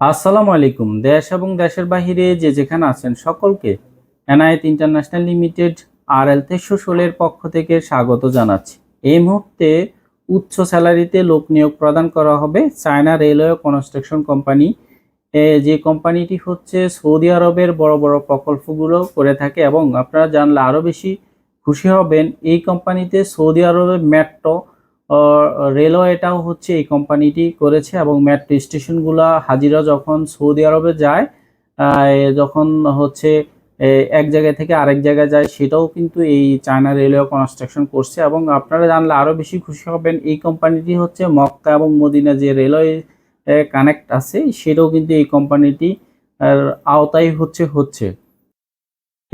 আসসালামু আলাইকুম। দেশ এবং দেশের বাহিরে যে যেখানে আছেন সকলকে এনআইএত ইন্টারন্যাশনাল লিমিটেড আর এল তেইশশো ষোলের পক্ষ থেকে স্বাগত জানাচ্ছি। এই মুহূর্তে উচ্চ স্যালারিতে লোক নিয়োগ প্রদান করা হবে চায়না রেলওয়ে কনস্ট্রাকশন কোম্পানি। যে কোম্পানিটি হচ্ছে সৌদি আরবের বড় বড় প্রকল্পগুলো করে থাকে এবং আপনারা জানলে আরও বেশি খুশি হবেন। এই কোম্পানিতে সৌদি আরবের মেট্রো রেলওয়েটাও হচ্ছে এই কোম্পানিটি করেছে এবং মেট্রো স্টেশনগুলা হাজিরা যখন সৌদি আরবে যায় যখন হচ্ছে এক জায়গা থেকে আরেক জায়গায় যায়, সেটাও কিন্তু এই চায়না রেলওয়ে কনস্ট্রাকশন করছে এবং আপনারা জানলে আরও বেশি খুশি হবেন, এই কোম্পানিটি হচ্ছে মক্কা এবং মদিনা যে রেলওয়ে কানেক্ট আছে, সেটাও কিন্তু এই কোম্পানিটি আওতায় হচ্ছে হচ্ছে।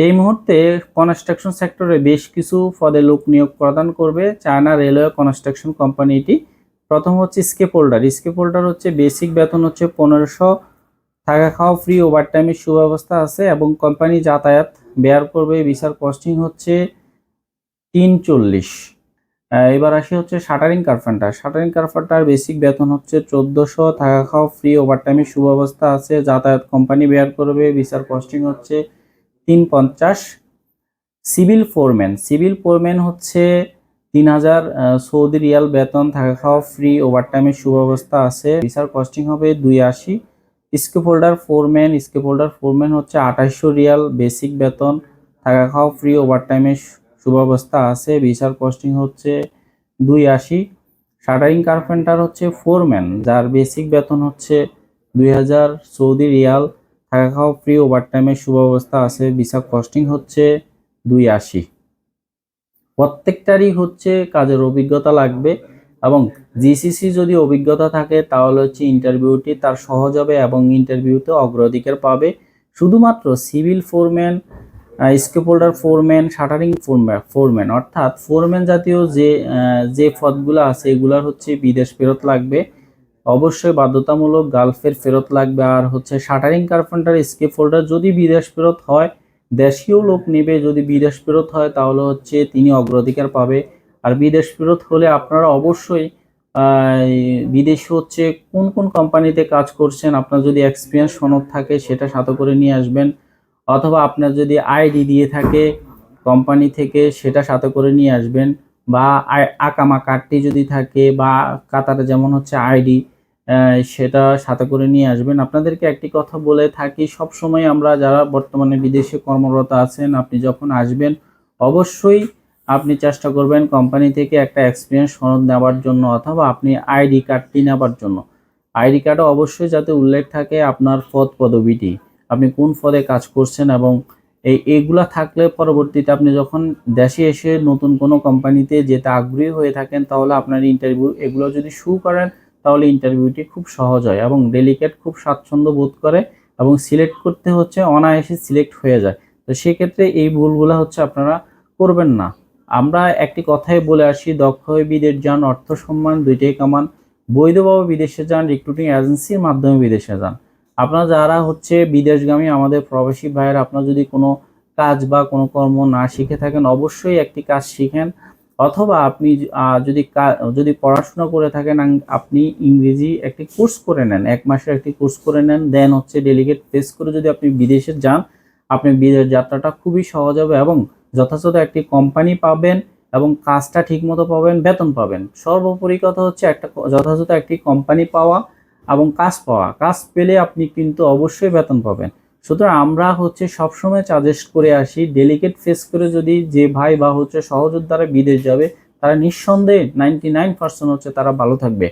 এই মুহূর্তে কনস্ট্রাকশন সেক্টরে বেশ কিছু পদে লোক নিয়োগ প্রদান করবে। চায়না রেলওয়ে কনস্ট্রাকশন কোম্পানিটি প্রথম হচ্ছে স্কেপ হোল্ডার। স্কেপ হোল্ডার হচ্ছে বেসিক বেতন হচ্ছে পনেরোশো থাকা খাওয়া ফ্রি ওভারটাইমের সুব্যবস্থা আছে এবং কোম্পানি যাতায়াত বেয়ার করবে ভিসার কস্টিং হচ্ছে তিন চল্লিশ এবার আসি হচ্ছে shuttering carpenter shuttering carpenter basic বেতন হচ্ছে চোদ্দোশো থাকা খাওয়া ফ্রি ওভারটাইমের সুব্যবস্থা আছে। যাতায়াত কোম্পানি বেয়ার করবে ভিসার কস্টিং হচ্ছে তিন পঞ্চাশ সিভিল ফোরম্যান। সিভিল ফোরম্যান হচ্ছে তিন হাজার সৌদি রিয়াল বেতন থাকা খাওয়া ফ্রি ওভারটাইমের সুব্যবস্থা আছে। ভিসার কস্টিং হবে দুই আশি। Scaffold holder foreman, scaffold holder foreman হচ্ছে আঠাশশো রিয়াল বেসিক বেতন থাকা খাওয়া ফ্রি ওভারটাইমের সুব্যবস্থা আছে। ভিসার কস্টিং হচ্ছে দুই আশি। শাটারিং কার্পেন্টার হচ্ছে ফোরম্যান যার বেসিক বেতন হচ্ছে দুই হাজার সৌদি রিয়াল। থাকা খাওয়া ফ্রি ওভারটাইমের সুব্যবস্থা আছে। ভিসা কস্টিং হচ্ছে দুই আশি। প্রত্যেকটারই হচ্ছে কাজের অভিজ্ঞতা লাগবে এবং জিসিসি যদি অভিজ্ঞতা থাকে, তাহলে হচ্ছে ইন্টারভিউটি তার সহজ হবে এবং ইন্টারভিউতে অগ্রাধিকার পাবে। শুধুমাত্র civil foreman escape holder foreman shuttering foreman foreman অর্থাৎ ফোরম্যান জাতীয় যে যে পদগুলো আছে, এগুলার হচ্ছে বিদেশ ফেরত লাগবে। অবশ্যই বাধ্যতামূলক গালফের ফেরত লাগবে। আর হচ্ছে শাটারিং কার্পেন্টার, স্কেপ হোল্ডার যদি বিদেশ ফেরত হয়, দেশীয় লোক নেবে, যদি বিদেশ ফেরত হয়, তাহলে হচ্ছে তিনি অগ্রাধিকার পাবে। আর বিদেশ ফেরত হলে আপনারা অবশ্যই বিদেশে হচ্ছে কোন কোন কোম্পানিতে কাজ করছেন, আপনার যদি এক্সপিরিয়েন্স সনদ থাকে, সেটা সাথে করে নিয়ে আসবেন। অথবা আপনার যদি আইডি দিয়ে থাকে কোম্পানি থেকে সেটা সাথে করে নিয়ে আসবেন। বা আকামা কার্ডটি যদি থাকে বা কাতারে যেমন হচ্ছে আইডি সেটা সাথে করে নিয়ে আসবেন। আপনাদেরকে একটি কথা বলে থাকি সব সময় আমরা যারা বর্তমানে বিদেশে কর্মরত আছেন, আপনি যখন আসবেন, অবশ্যই আপনি চেষ্টা করবেন কোম্পানি থেকে একটা এক্সপিরিয়েন্স সনদ নেওয়ার জন্য অথবা আপনি আইডি কার্ডটি নেওয়ার জন্য। আইডি কার্ডে অবশ্যই যাতে উল্লেখ থাকে আপনার পদ পদবিটি, আপনি কোন পদে কাজ করছেন এবং এই এইগুলা থাকলে পরবর্তীতে আপনি যখন দেশে এসে নতুন কোনো কোম্পানিতে যেতে আগ্রহী হয়ে থাকেন, তাহলে আপনার ইন্টারভিউ এগুলো যদি শু করেন, তাহলে ইন্টারভিউটি খুব সহজ হয় এবং ডেলিকেট খুব স্বাচ্ছন্দ্য বোধ করে এবং সিলেক্ট করতে হচ্ছে, অনায়াসে সিলেক্ট হয়ে যায়। তো সেক্ষেত্রে এই ভুলগুলো হচ্ছে আপনারা করবেন না। আমরা একটি কথাই বলে আসি, দক্ষ বিদেশ যান, অর্থ সম্মান দুইটাই কামান। বৈধভাবে বিদেশে যান রিক্রুটিং এজেন্সির মাধ্যমে বিদেশে যান। আপনারা যারা হচ্ছে বিদেশগামী, আমাদের প্রবাসী ভাইয়ের, আপনার যদি কোনো কাজ বা কোনো কর্ম না শিখে থাকেন, অবশ্যই একটি কাজ শিখেন। অথবা আপনি যদি যদি পড়াশোনা করে থাকেন আপনি ইংরেজি একটি কোর্স করে নেন, এক মাসের একটি কোর্স করে নেন, দেন হচ্ছে ডেলিগেট ফেস করে যদি আপনি বিদেশে যান, আপনি বিদেশ যাত্রাটা খুবই সহজ হবে এবং যথাযথ একটি কোম্পানি পাবেন এবং কাজটা ঠিকমতো পাবেন, বেতন পাবেন। সর্বোপরি কথা হচ্ছে একটা যথাযথ একটি কোম্পানি পাওয়া এবং কাজ পাওয়া। কাজ পেলে আপনি কিন্তু অবশ্যই বেতন পাবেন। সুতরাং আমরা হচ্ছে সবসময় সাজেস্ট করে আসি ডেলিকেট ফেস করে যদি যে ভাই বা হচ্ছে সহযোদ্ধারা বিদেশ যাবে, তারা নিঃসন্দেহে নাইনটি নাইন পার্সেন্ট হচ্ছে তারা ভালো থাকবে।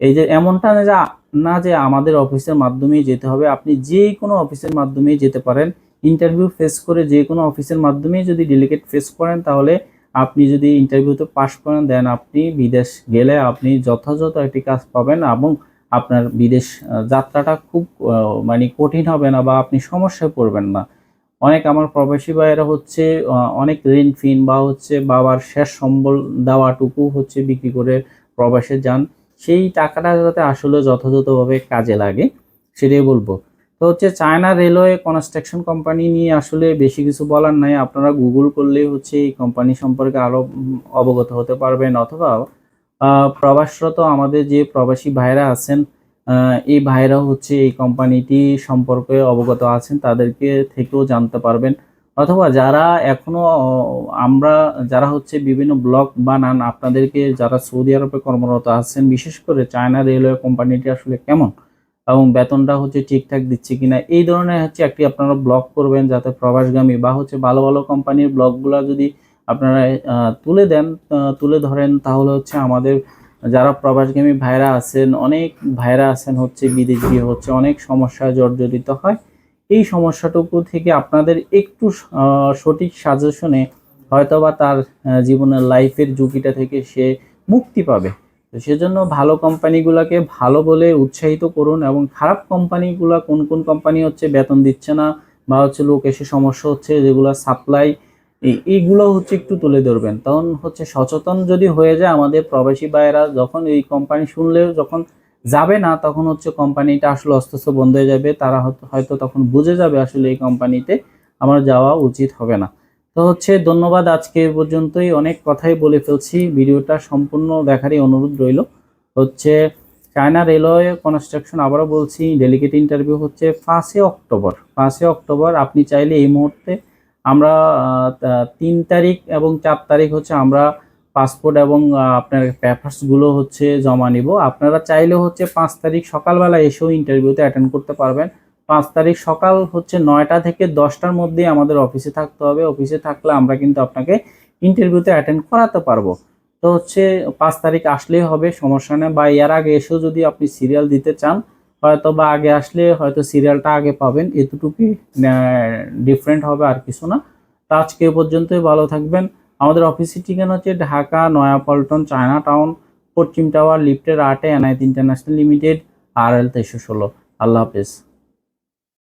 এই যে এমনটা না যে না যে আমাদের অফিসের মাধ্যমেই যেতে হবে, আপনি যে কোনো অফিসের মাধ্যমেই যেতে পারেন। ইন্টারভিউ ফেস করে যে কোনো অফিসের মাধ্যমেই যদি ডেলিকেট ফেস করেন, তাহলে আপনি যদি ইন্টারভিউতে পাশ করেন দেন আপনি বিদেশ গেলে আপনি যথাযথ একটি কাজ পাবেন এবং আপনার বিদেশ যাত্রাটা খুব মানে কঠিন হবে না বা আপনি সমস্যায় পড়বেন না। অনেক আমার প্রবাসী ভাইয়েরা হচ্ছে অনেক ঋণ ফিন বা হচ্ছে বাবার শেষ সম্বল দেওয়াটুকু হচ্ছে বিক্রি করে প্রবাসে যান। সেই টাকাটা যাতে আসলে যথাযথভাবে কাজে লাগে, সেটাই বলব। তো হচ্ছে চায়না রেলওয়ে কনস্ট্রাকশন কোম্পানি নিয়ে আসলে বেশি কিছু বলার নাই। আপনারা গুগল করলেই হচ্ছে এই কোম্পানি সম্পর্কে আরও অবগত হতে পারবেন অথবা প্রবাসরত আমাদের যে প্রবাসী ভাইরা আছেন এই ভাইরা হচ্ছে এই কোম্পানিটি সম্পর্কে অবগত আছেন তাদেরকে থেকেও জানতে পারবেন। অথবা যারা এখনও আহ, আমরা যারা হচ্ছে বিভিন্ন ব্লগ বানান আপনাদেরকে যারা সৌদি আরবে কর্মরত আছেন বিশেষ করে চায়না রেলওয়ে কোম্পানিটি আসলে কেমন এবং বেতনটা হচ্ছে ঠিকঠাক দিচ্ছে কিনা এই ধরনের হচ্ছে একটি আপনারা ব্লগ করবেন যাতে প্রবাসগামী বা হচ্ছে ভালো ভালো কোম্পানির ব্লগগুলো যদি আপনারা তুলে দেন তুলে ধরেন। তাহলে হচ্ছে আমাদের যারা প্রবাসগামী ভাইরা আছেন, অনেক ভাইরা আছেন হচ্ছে বিদেশ গিয়ে হচ্ছে অনেক সমস্যায় জর্জরিত হয়। এই সমস্যাটুকু থেকে আপনাদের একটু সঠিক সাজেশনে হয়তোবা তার জীবনের লাইফের ঝুঁকিটা থেকে সে মুক্তি পাবে। তো সেজন্য ভালো কোম্পানিগুলোকে ভালো বলে উৎসাহিত করুন এবং খারাপ কোম্পানিগুলো কোন কোন কোম্পানি হচ্ছে বেতন দিচ্ছে না বা হচ্ছে লোক এসে সমস্যা হচ্ছে যেগুলো সাপ্লাই এইগুলো হচ্ছে একটু তুলে ধরবেন। তখন হচ্ছে সচেতন যদি হয়ে যায়, আমাদের প্রবাসী ভাইয়েরা যখন এই কোম্পানি শুনলেও যখন যাবে না, তখন হচ্ছে কোম্পানিটা আসলে অস্তিত্ব বন্ধ হয়ে যাবে। তারা হয়তো- তখন বুঝে যাবে আসলে এই কোম্পানিতে আমার যাওয়া উচিত হবে না। তো হচ্ছে ধন্যবাদ আজকে পর্যন্তই। অনেক কথাই বলে ফেলছি। ভিডিওটা সম্পূর্ণ দেখারই অনুরোধ রইল। হচ্ছে চায়না রেলওয়ে কনস্ট্রাকশন আবারও বলছি ডেলিগেট ইন্টারভিউ হচ্ছে পাঁচই অক্টোবর। পাঁচই অক্টোবর। আপনি চাইলে এই মুহূর্তে আমরা তিন তারিখ এবং চার তারিখ হচ্ছে আমরা পাসপোর্ট এবং আপনার পেপারসগুলো হচ্ছে জমা নিব। আপনারা চাইলে হচ্ছে পাঁচ তারিখ সকালবেলা এসেও ইন্টারভিউতে অ্যাটেন্ড করতে পারবেন। পাঁচ তারিখ সকাল হচ্ছে নয়টা থেকে দশটার মধ্যে আমাদের অফিসে থাকতে হবে। অফিসে থাকলে আমরা কিন্তু আপনাকে ইন্টারভিউতে অ্যাটেন্ড করাতে পারব। তো হচ্ছে পাঁচ তারিখ আসলেই হবে, সমস্যা নেই। বা এর আগে এসেও যদি আপনি সিরিয়াল দিতে চান হয়তো বা আগে আসলে হয়তো সিরিয়ালটা আগে পাবেন, এতটুকুই ডিফারেন্ট হবে আর কিছু না। তো আজকে পর্যন্তই, ভালো থাকবেন। আমাদের অফিসের ঠিকানা হচ্ছে ঢাকা, নয়াপল্টন চায়না টাউন পশ্চিম টাওয়ার, লিফটের আটে এনআইতি ইন্টারন্যাশনাল লিমিটেড আর এল তেইশো ষোলো। আল্লাহ হাফেজ।